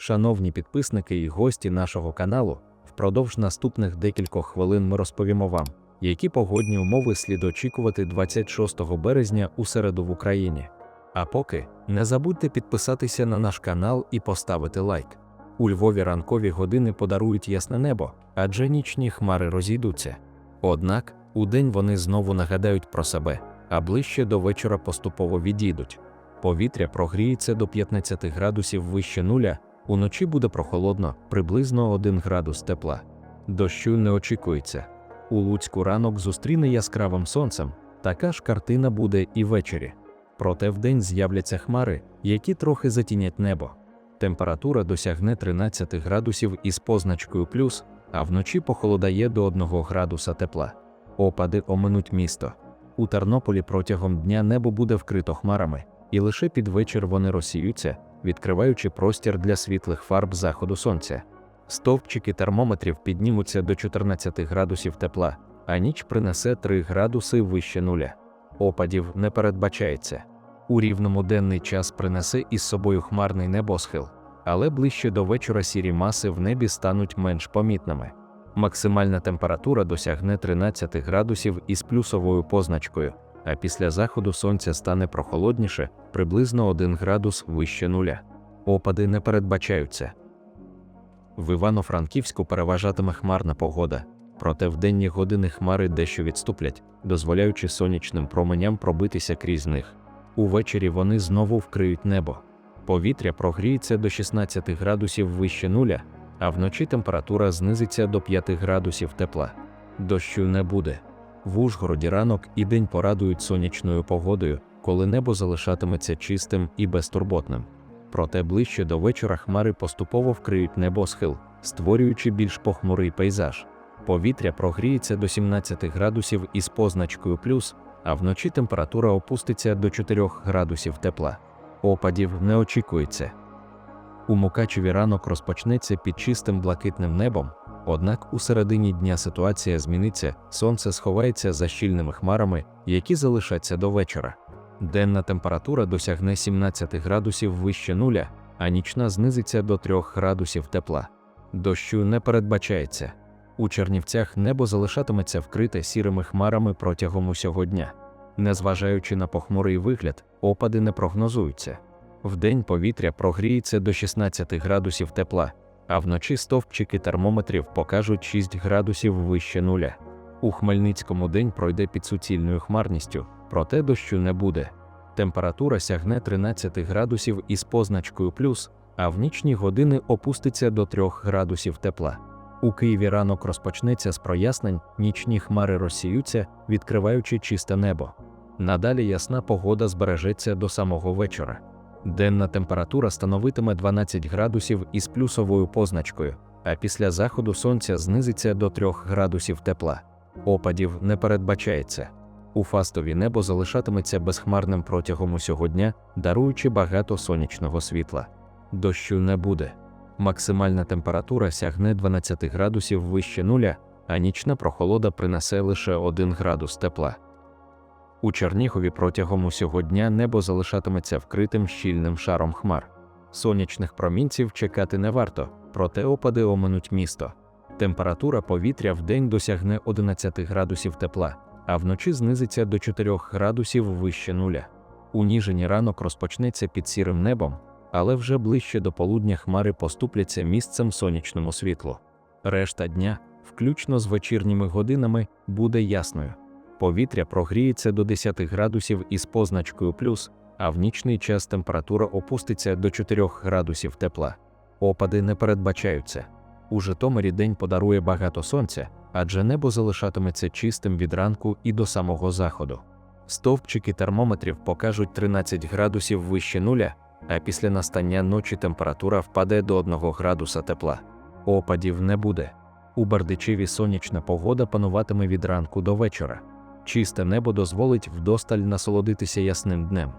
Шановні підписники і гості нашого каналу, впродовж наступних декількох хвилин ми розповімо вам, які погодні умови слід очікувати 26 березня у середу в Україні. А поки не забудьте підписатися на наш канал і поставити лайк. У Львові ранкові години подарують ясне небо, адже нічні хмари розійдуться. Однак, удень вони знову нагадають про себе, а ближче до вечора поступово відійдуть. Повітря прогріється до 15 градусів вище нуля, уночі буде прохолодно, приблизно 1 градус тепла. Дощу не очікується. У Луцьку ранок зустріне яскравим сонцем, така ж картина буде і ввечері. Проте вдень з'являться хмари, які трохи затінять небо. Температура досягне 13 градусів із позначкою плюс, а вночі похолодає до 1 градуса тепла. Опади оминуть місто. У Тернополі протягом дня небо буде вкрито хмарами, і лише під вечір вони розсіються, відкриваючи простір для світлих фарб заходу сонця. Стовпчики термометрів піднімуться до 14 градусів тепла, а ніч принесе 3 градуси вище нуля. Опадів не передбачається. У рівному денний час принесе із собою хмарний небосхил, але ближче до вечора сірі маси в небі стануть менш помітними. Максимальна температура досягне 13 градусів із плюсовою позначкою, а після заходу сонця стане прохолодніше, приблизно 1 градус вище нуля. Опади не передбачаються. В Івано-Франківську переважатиме хмарна погода, проте в денні години хмари дещо відступлять, дозволяючи сонячним променям пробитися крізь них. Увечері вони знову вкриють небо. Повітря прогріється до 16 градусів вище нуля, а вночі температура знизиться до 5 градусів тепла. Дощу не буде. В Ужгороді ранок і день порадують сонячною погодою, коли небо залишатиметься чистим і безтурботним. Проте ближче до вечора хмари поступово вкриють небосхил, створюючи більш похмурий пейзаж. Повітря прогріється до 17 градусів із позначкою плюс, а вночі температура опуститься до 4 градусів тепла. Опадів не очікується. У Мукачеві ранок розпочнеться під чистим блакитним небом, однак у середині дня ситуація зміниться, сонце сховається за щільними хмарами, які залишаться до вечора. Денна температура досягне 17 градусів вище нуля, а нічна знизиться до 3 градусів тепла. Дощу не передбачається. У Чернівцях небо залишатиметься вкрите сірими хмарами протягом усього дня. Незважаючи на похмурий вигляд, опади не прогнозуються. Вдень повітря прогріється до 16 градусів тепла, а вночі стовпчики термометрів покажуть 6 градусів вище нуля. У Хмельницькому день пройде під суцільною хмарністю, проте дощу не буде. Температура сягне 13 градусів із позначкою плюс, а в нічні години опуститься до 3 градусів тепла. У Києві ранок розпочнеться з прояснень, нічні хмари розсіються, відкриваючи чисте небо. Надалі ясна погода збережеться до самого вечора. Денна температура становитиме 12 градусів із плюсовою позначкою, а після заходу сонця знизиться до 3 градусів тепла. Опадів не передбачається. У фастові небо залишатиметься безхмарним протягом усього дня, даруючи багато сонячного світла. Дощу не буде. Максимальна температура сягне 12 градусів вище нуля, а нічна прохолода принесе лише 1 градус тепла. У Чернігові протягом усього дня небо залишатиметься вкритим щільним шаром хмар. Сонячних промінців чекати не варто, проте опади оминуть місто. Температура повітря в день досягне 11 градусів тепла, а вночі знизиться до 4 градусів вище нуля. У Ніжині ранок розпочнеться під сірим небом, але вже ближче до полудня хмари поступляться місцем сонячному світлу. Решта дня, включно з вечірніми годинами, буде ясною. Повітря прогріється до 10 градусів із позначкою плюс, а в нічний час температура опуститься до 4 градусів тепла. Опади не передбачаються. У Житомирі день подарує багато сонця, адже небо залишатиметься чистим від ранку і до самого заходу. Стовпчики термометрів покажуть 13 градусів вище нуля, а після настання ночі температура впаде до 1 градуса тепла. Опадів не буде. У Бердичеві сонячна погода пануватиме від ранку до вечора. Чисте небо дозволить вдосталь насолодитися ясним днем.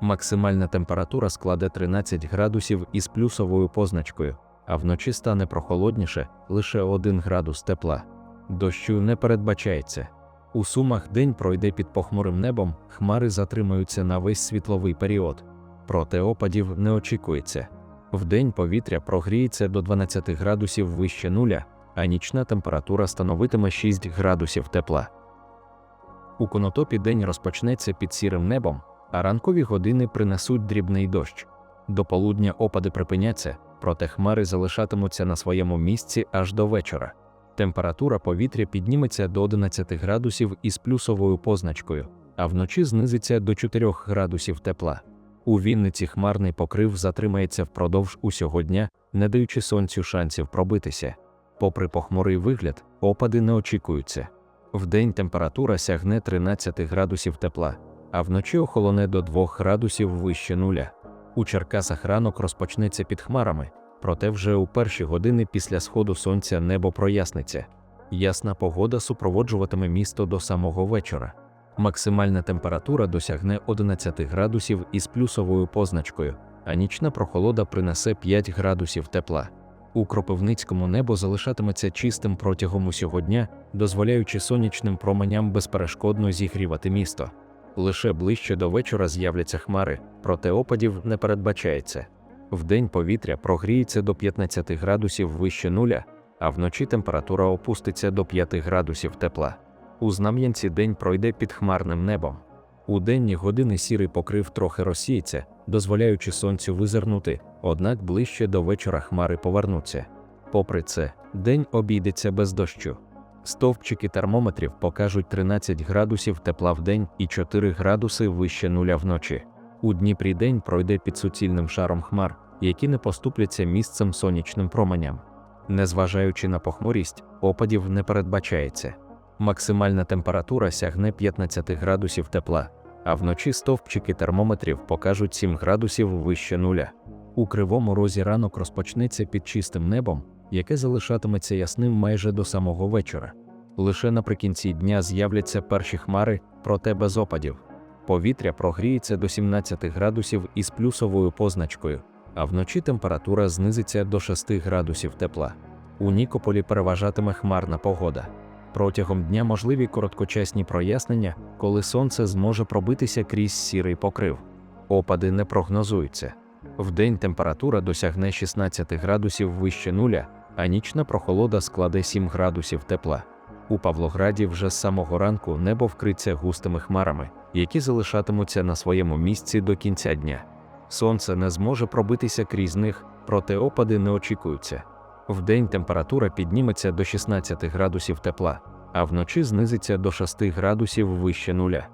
Максимальна температура складе 13 градусів із плюсовою позначкою, а вночі стане прохолодніше лише 1 градус тепла. Дощу не передбачається. У Сумах день пройде під похмурим небом, хмари затримаються на весь світловий період. Проте опадів не очікується. Вдень повітря прогріється до 12 градусів вище нуля, а нічна температура становитиме 6 градусів тепла. У конотопі день розпочнеться під сірим небом, а ранкові години принесуть дрібний дощ. До полудня опади припиняться, проте хмари залишатимуться на своєму місці аж до вечора. Температура повітря підніметься до 11 градусів із плюсовою позначкою, а вночі знизиться до 4 градусів тепла. У Вінниці хмарний покрив затримається впродовж усього дня, не даючи сонцю шансів пробитися. Попри похмурий вигляд, опади не очікуються. Вдень температура сягне 13 градусів тепла, а вночі охолоне до 2 градусів вище нуля. У Черкасах ранок розпочнеться під хмарами, проте вже у перші години після сходу сонця небо проясниться. Ясна погода супроводжуватиме місто до самого вечора. Максимальна температура досягне 11 градусів із плюсовою позначкою, а нічна прохолода принесе 5 градусів тепла. У Кропивницькому небо залишатиметься чистим протягом усього дня, дозволяючи сонячним променям безперешкодно зігрівати місто. Лише ближче до вечора з'являться хмари, проте опадів не передбачається. Вдень повітря прогріється до 15 градусів вище нуля, а вночі температура опуститься до 5 градусів тепла. У Знам'янці день пройде під хмарним небом. У денні години сірий покрив трохи розсіється, дозволяючи сонцю визирнути, однак ближче до вечора хмари повернуться. Попри це, день обійдеться без дощу. Стовпчики термометрів покажуть 13 градусів тепла в день і 4 градуси вище нуля вночі. У Дніпрі день пройде під суцільним шаром хмар, які не поступляться місцем сонячним променям. Незважаючи на похмурість, опадів не передбачається. Максимальна температура сягне 15 градусів тепла, а вночі стовпчики термометрів покажуть 7 градусів вище нуля. У кривому розі ранок розпочнеться під чистим небом, яке залишатиметься ясним майже до самого вечора. Лише наприкінці дня з'являться перші хмари, проте без опадів. Повітря прогріється до 17 градусів із плюсовою позначкою, а вночі температура знизиться до 6 градусів тепла. У Нікополі переважатиме хмарна погода. Протягом дня можливі короткочасні прояснення, коли сонце зможе пробитися крізь сірий покрив. Опади не прогнозуються. Вдень температура досягне 16 градусів вище нуля, а нічна прохолода складе 7 градусів тепла. У Павлограді вже з самого ранку небо вкриться густими хмарами, які залишатимуться на своєму місці до кінця дня. Сонце не зможе пробитися крізь них, проте опади не очікуються. Вдень температура підніметься до 16 градусів тепла, а вночі знизиться до 6 градусів вище нуля.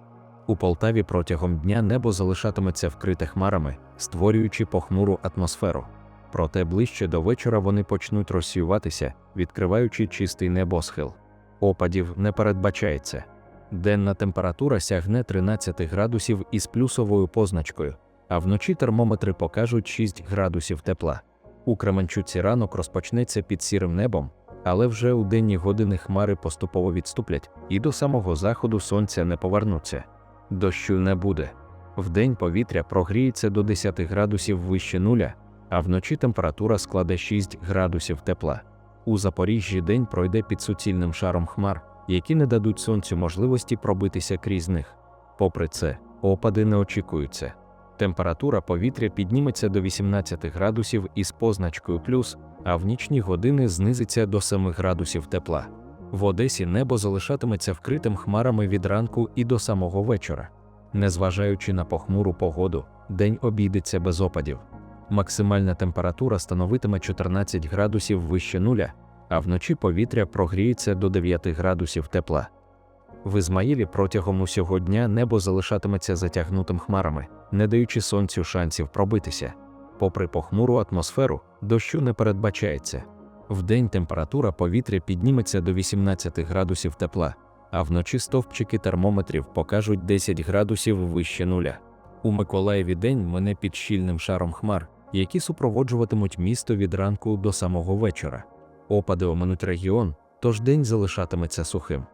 У Полтаві протягом дня небо залишатиметься вкрите хмарами, створюючи похмуру атмосферу. Проте ближче до вечора вони почнуть розсіюватися, відкриваючи чистий небосхил. Опадів не передбачається. Денна температура сягне 13 градусів із плюсовою позначкою, а вночі термометри покажуть 6 градусів тепла. У Кременчуці ранок розпочнеться під сірим небом, але вже у денні години хмари поступово відступлять і до самого заходу сонця не повернуться. Дощу не буде. Вдень повітря прогріється до 10 градусів вище нуля, а вночі температура складе 6 градусів тепла. У Запоріжжі день пройде під суцільним шаром хмар, які не дадуть сонцю можливості пробитися крізь них. Попри це, опади не очікуються. Температура повітря підніметься до 18 градусів із позначкою плюс, а в нічні години знизиться до 7 градусів тепла. В Одесі небо залишатиметься вкритим хмарами від ранку і до самого вечора. Незважаючи на похмуру погоду, день обійдеться без опадів. Максимальна температура становитиме 14 градусів вище нуля, а вночі повітря прогріється до 9 градусів тепла. В Ізмаїлі протягом усього дня небо залишатиметься затягнутим хмарами, не даючи сонцю шансів пробитися. Попри похмуру атмосферу, дощу не передбачається. Вдень температура повітря підніметься до 18 градусів тепла, а вночі стовпчики термометрів покажуть 10 градусів вище нуля. У Миколаєві день мене під щільним шаром хмар, які супроводжуватимуть місто від ранку до самого вечора. Опади оминуть регіон, тож день залишатиметься сухим.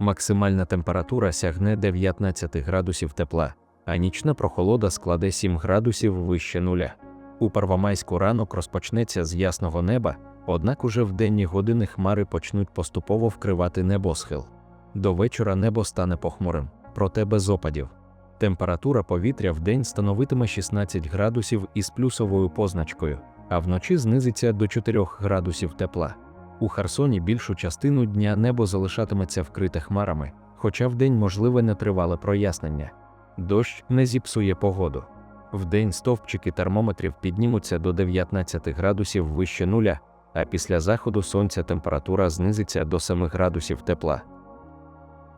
Максимальна температура сягне 19 градусів тепла, а нічна прохолода складе 7 градусів вище нуля. У Первомайську ранок розпочнеться з ясного неба, однак уже в денні години хмари почнуть поступово вкривати небосхил. До вечора небо стане похмурим, проте без опадів. Температура повітря в день становитиме 16 градусів із плюсовою позначкою, а вночі знизиться до 4 градусів тепла. У Херсоні більшу частину дня небо залишатиметься вкрите хмарами, хоча вдень можливе нетривале прояснення. Дощ не зіпсує погоду. Вдень стовпчики термометрів піднімуться до 19 градусів вище нуля, а після заходу сонця температура знизиться до 7 градусів тепла.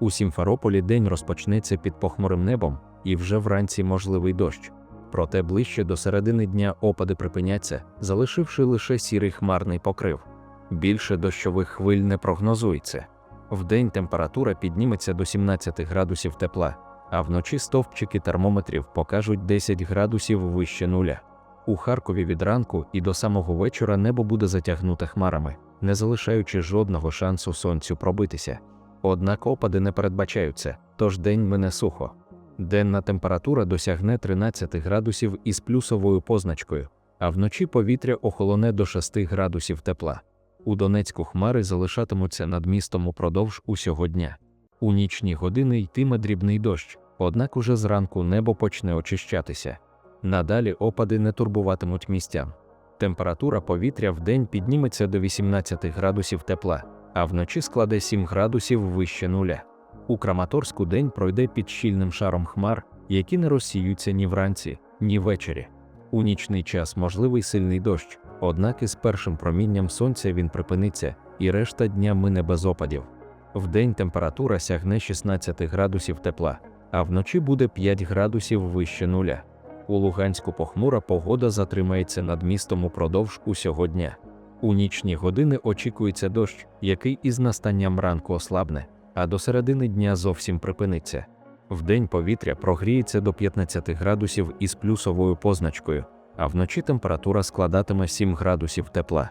У Сімферополі день розпочнеться під похмурим небом, і вже вранці можливий дощ. Проте ближче до середини дня опади припиняться, залишивши лише сірий хмарний покрив. Більше дощових хвиль не прогнозується. Вдень температура підніметься до 17 градусів тепла, а вночі стовпчики термометрів покажуть 10 градусів вище нуля. У Харкові від ранку і до самого вечора небо буде затягнуте хмарами, не залишаючи жодного шансу сонцю пробитися. Однак опади не передбачаються, тож день мине сухо. Денна температура досягне 13 градусів із плюсовою позначкою, а вночі повітря охолоне до 6 градусів тепла. У Донецьку хмари залишатимуться над містом упродовж усього дня. У нічні години йтиме дрібний дощ, однак уже зранку небо почне очищатися. Надалі опади не турбуватимуть містян. Температура повітря вдень підніметься до 18 градусів тепла, а вночі складе 7 градусів вище нуля. У Краматорську день пройде під щільним шаром хмар, які не розсіються ні вранці, ні ввечері. У нічний час можливий сильний дощ, однак із першим промінням сонця він припиниться, і решта дня мине без опадів. Вдень температура сягне 16 градусів тепла, а вночі буде 5 градусів вище нуля. У Луганську похмура погода затримається над містом упродовж усього дня. У нічні години очікується дощ, який із настанням ранку ослабне, а до середини дня зовсім припиниться. Вдень повітря прогріється до 15 градусів із плюсовою позначкою, а вночі температура складатиме 7 градусів тепла.